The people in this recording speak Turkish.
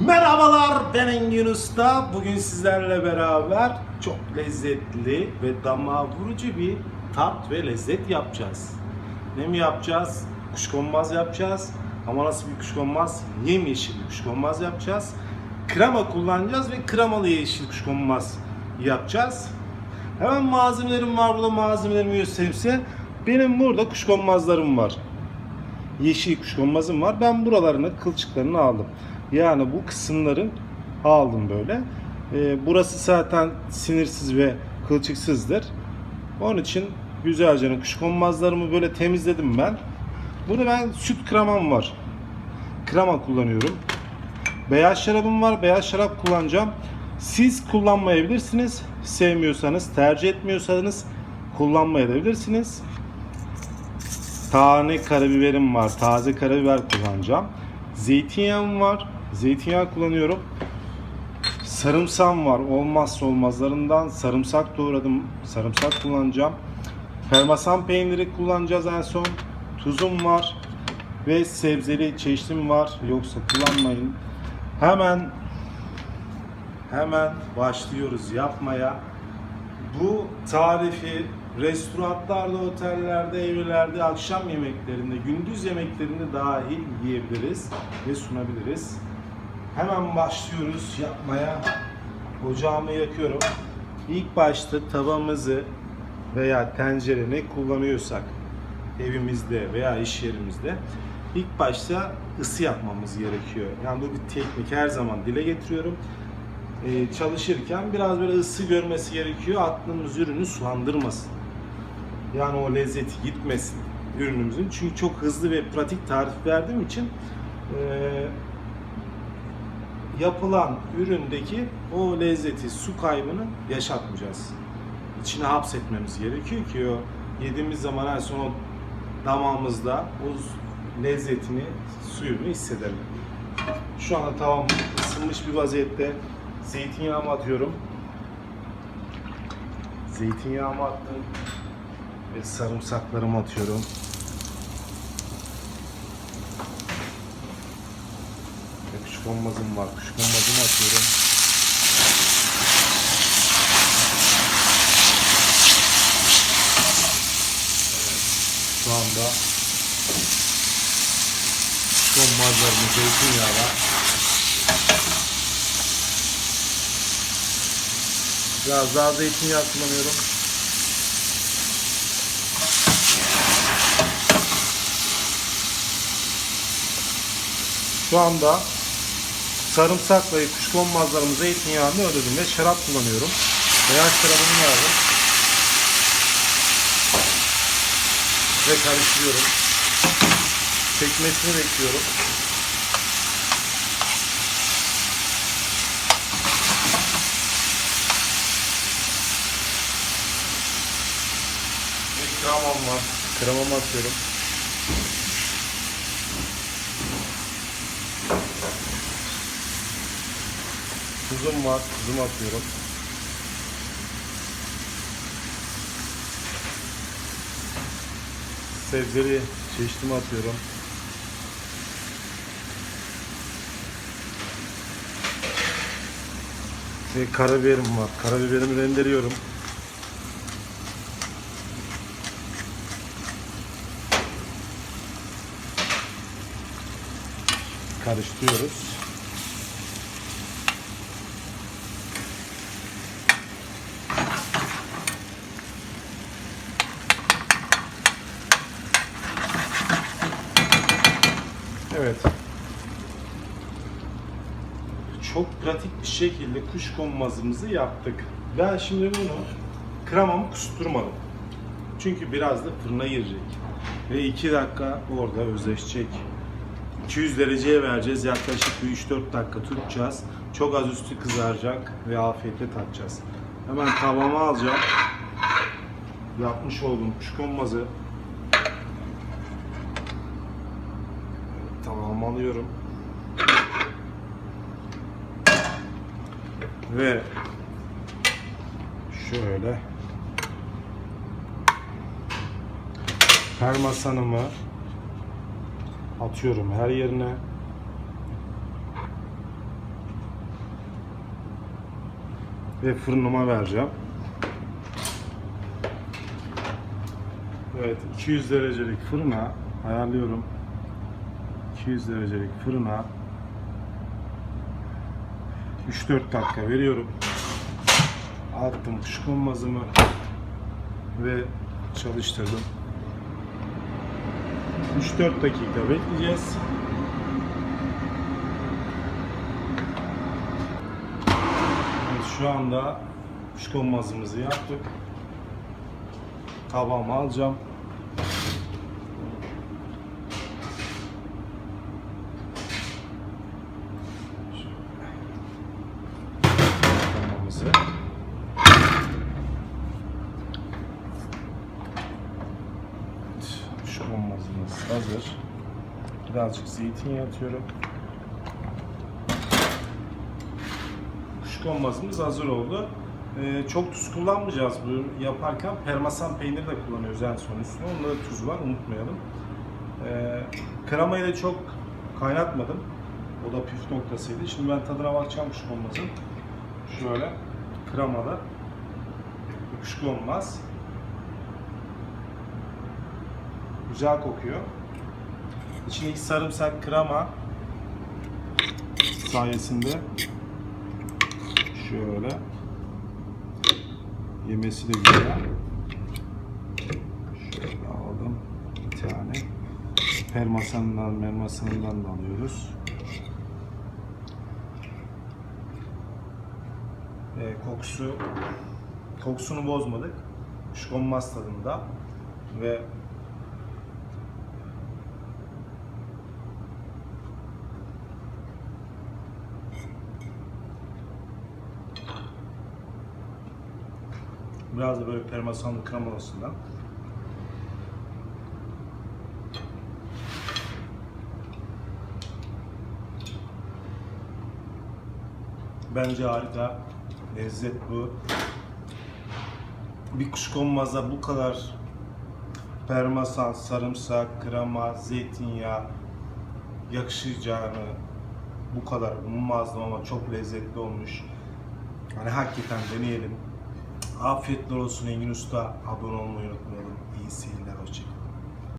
Merhabalar ben Engin Usta. Bugün sizlerle beraber çok lezzetli ve damağa vurucu bir tat ve lezzet yapacağız. Ne mi yapacağız? Kuşkonmaz yapacağız. Ama nasıl bir kuşkonmaz? Yemyeşil bir kuşkonmaz yapacağız. Krema kullanacağız ve kremalı yeşil kuşkonmaz yapacağız. Hemen malzemelerim var burada malzemelerimi göstereyim size. Benim burada kuşkonmazlarım var yeşil kuşkonmazım var. Ben buralarını, kılçıklarını aldım. Yani bu kısımların aldım böyle. Ee, burası zaten sinirsiz ve kılçıksızdır. Onun için güzelce kuşkonmazlarımı böyle temizledim ben. Burada ben süt kremam var. Krema kullanıyorum. Beyaz şarabım var. Beyaz şarap kullanacağım. Siz kullanmayabilirsiniz. Sevmiyorsanız, tercih etmiyorsanız kullanmayabilirsiniz. Tane karabiberim var. Taze karabiber kullanacağım. Zeytinyağım var. Zeytinyağı kullanıyorum. Sarımsağım var. Olmazsa olmazlarından sarımsak doğradım. Sarımsak kullanacağım. Parmesan peyniri kullanacağız en son. Tuzum var. Ve sebzeli çeşitim var. Yoksa kullanmayın. Hemen hemen başlıyoruz yapmaya. Bu tarifi restoranlarda, otellerde, evlerde, akşam yemeklerinde, gündüz yemeklerinde dahil yiyebiliriz ve sunabiliriz. Hemen başlıyoruz yapmaya. Ocağımı yakıyorum. İlk başta tavamızı veya tencere ne kullanıyorsak evimizde veya iş yerimizde ilk başta ısı yapmamız gerekiyor. Yani bu bir teknik her zaman dile getiriyorum e, çalışırken biraz böyle ısı görmesi gerekiyor. Attığımız ürünü sulandırmasın. Yani o lezzeti gitmesin ürünümüzün. Çünkü çok hızlı ve pratik tarif verdiğim için e, yapılan üründeki o lezzeti, su kaybını yaşatmayacağız. İçine hapsetmemiz gerekiyor ki o yediğimiz zaman en son o damağımızda o lezzetini, suyunu hissedelim. Şu anda tavam ısınmış bir vaziyette. Zeytinyağımı atıyorum. Zeytinyağımı attım. Sarımsaklarımı atıyorum. Ve kuşkonmazım var. Kuşkonmazımı atıyorum. Evet, Şu anda kuşkonmazlarımı zeytinyağla Biraz daha zeytinyağı kullanıyorum. Şu anda sarımsakla kuşkonmazlarımı zeytinyağını ödedim ve şarap kullanıyorum. Beyaz şarabımı aldım. Ve karıştırıyorum. Çekmesini bekliyorum. Ve kremam var. Kremamı atıyorum. Tuzum var. Tuzumu atıyorum. Sebzeli çeşitimi atıyorum. Ve karabiberim var. Karabiberimi rendeliyorum. karıştırıyoruz. Evet. Çok pratik bir şekilde kuşkonmazımızı yaptık. Ben şimdi bunu kremamı kusturmadım. Çünkü biraz da fırına girecek. Ve 2 dakika orada özleşecek. 200 dereceye vereceğiz. Yaklaşık bir 3-4 dakika tutacağız. Çok az üstü kızaracak ve afiyetle tatacağız. Hemen tavama alacağım. Yapmış olduğum kuşkonmazı hamalıyorum. Ve şöyle parmasanımı atıyorum her yerine. Ve fırınıma vereceğim. Evet 200 derecelik fırına ayarlıyorum. 200 derecelik fırına 3-4 dakika veriyorum. Attım kuşkonmazımı ve çalıştırdım. 3-4 dakika bekleyeceğiz. Evet, şu anda kuşkonmazımızı yaptık. Tabağıma alacağım. Kuşkonmazı. Kuşkonmazımız hazır. Birazcık zeytinyağı atıyorum. Kuşkonmazımız hazır oldu. Ee, çok tuz kullanmayacağız bu yaparken. Parmesan peyniri de kullanıyoruz en son üstüne. Onda da tuz var unutmayalım. Ee, kremayı da çok kaynatmadım. O da püf noktasıydı. Şimdi ben tadına bakacağım kuşkonmazın. Şöyle kremada kuşkonmaz. Güzel kokuyor. İçindeki sarımsak krema sayesinde şöyle yemesi de güzel. Şöyle aldım bir tane. Permasanından, mermasanından da alıyoruz. Ee, kokusu kokusunu bozmadık. Kuşkonmaz tadında ve Biraz da böyle parmesanlı kremalısından. Bence harika. Lezzet bu. Bir kuşkonmaza bu kadar parmesan, sarımsak, krema, zeytinyağı yakışacağını bu kadar ummazdım ama çok lezzetli olmuş. Hani hakikaten deneyelim. Afiyetler olsun Engin Usta. Abone olmayı unutmayalım. İyi seyirler.